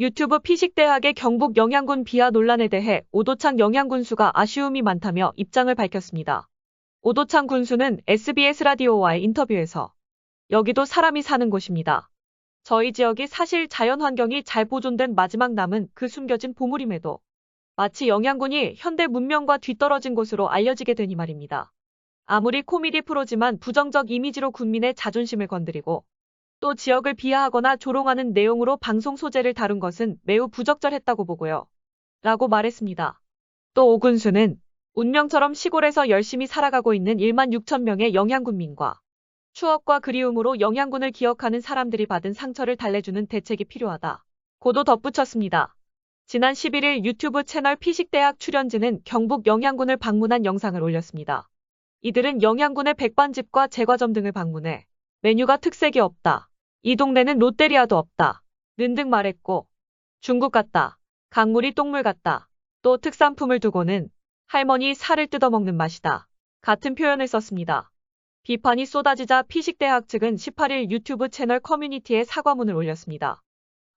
유튜브 피식대학의 경북 영양군 비하 논란에 대해 오도창 영양군수가 아쉬움이 많다며 입장을 밝혔습니다. 오도창 군수는 SBS 라디오와의 인터뷰에서 여기도 사람이 사는 곳입니다. 저희 지역이 사실 자연 환경이 잘 보존된 마지막 남은 그 숨겨진 보물임에도 마치 영양군이 현대 문명과 뒤떨어진 곳으로 알려지게 되니 말입니다. 아무리 코미디 프로지만 부정적 이미지로 군민의 자존심을 건드리고 또 지역을 비하하거나 조롱하는 내용으로 방송 소재를 다룬 것은 매우 부적절했다고 보고요. 라고 말했습니다. 또 오군수는 운명처럼 시골에서 열심히 살아가고 있는 1만 6천 명의 영양군민과 추억과 그리움으로 영양군을 기억하는 사람들이 받은 상처를 달래주는 대책이 필요하다. 고도 덧붙였습니다. 지난 11일 유튜브 채널 피식대학 출연진은 경북 영양군을 방문한 영상을 올렸습니다. 이들은 영양군의 백반집과 제과점 등을 방문해 메뉴가 특색이 없다. 이 동네는 롯데리아도 없다. 는등 말했고 중국 같다. 강물이 똥물 같다. 또 특산품을 두고는 할머니 살을 뜯어먹는 맛이다. 같은 표현을 썼습니다. 비판이 쏟아지자 피식대학 측은 18일 유튜브 채널 커뮤니티에 사과문을 올렸습니다.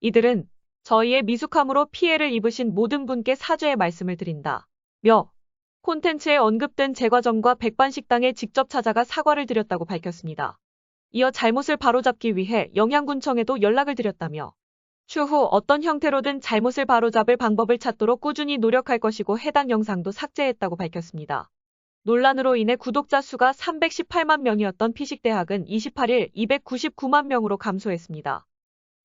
이들은 저희의 미숙함으로 피해를 입으신 모든 분께 사죄의 말씀을 드린다. 며 콘텐츠에 언급된 제과점과 백반식당에 직접 찾아가 사과를 드렸다고 밝혔습니다. 이어 잘못을 바로잡기 위해 영양군청에도 연락을 드렸다며 추후 어떤 형태로든 잘못을 바로잡을 방법을 찾도록 꾸준히 노력할 것이고 해당 영상도 삭제했다고 밝혔습니다. 논란으로 인해 구독자 수가 318만 명이었던 피식대학은 28일 299만 명으로 감소했습니다.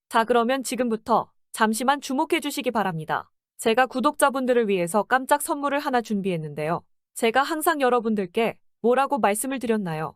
자 그러면 지금부터 잠시만 주목해 주시기 바랍니다. 제가 구독자분들을 위해서 깜짝 선물을 하나 준비했는데요. 제가 항상 여러분들께 뭐라고 말씀을 드렸나요?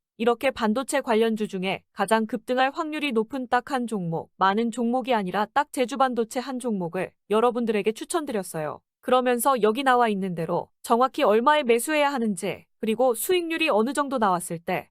이렇게 반도체 관련주 중에 가장 급등할 확률이 높은 딱 한 종목, 많은 종목이 아니라 딱 제주 반도체 한 종목을 여러분들에게 추천드렸어요. 그러면서 여기 나와 있는 대로 정확히 얼마에 매수해야 하는지, 그리고 수익률이 어느 정도 나왔을 때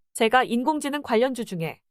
제가 인공지능 관련주 중에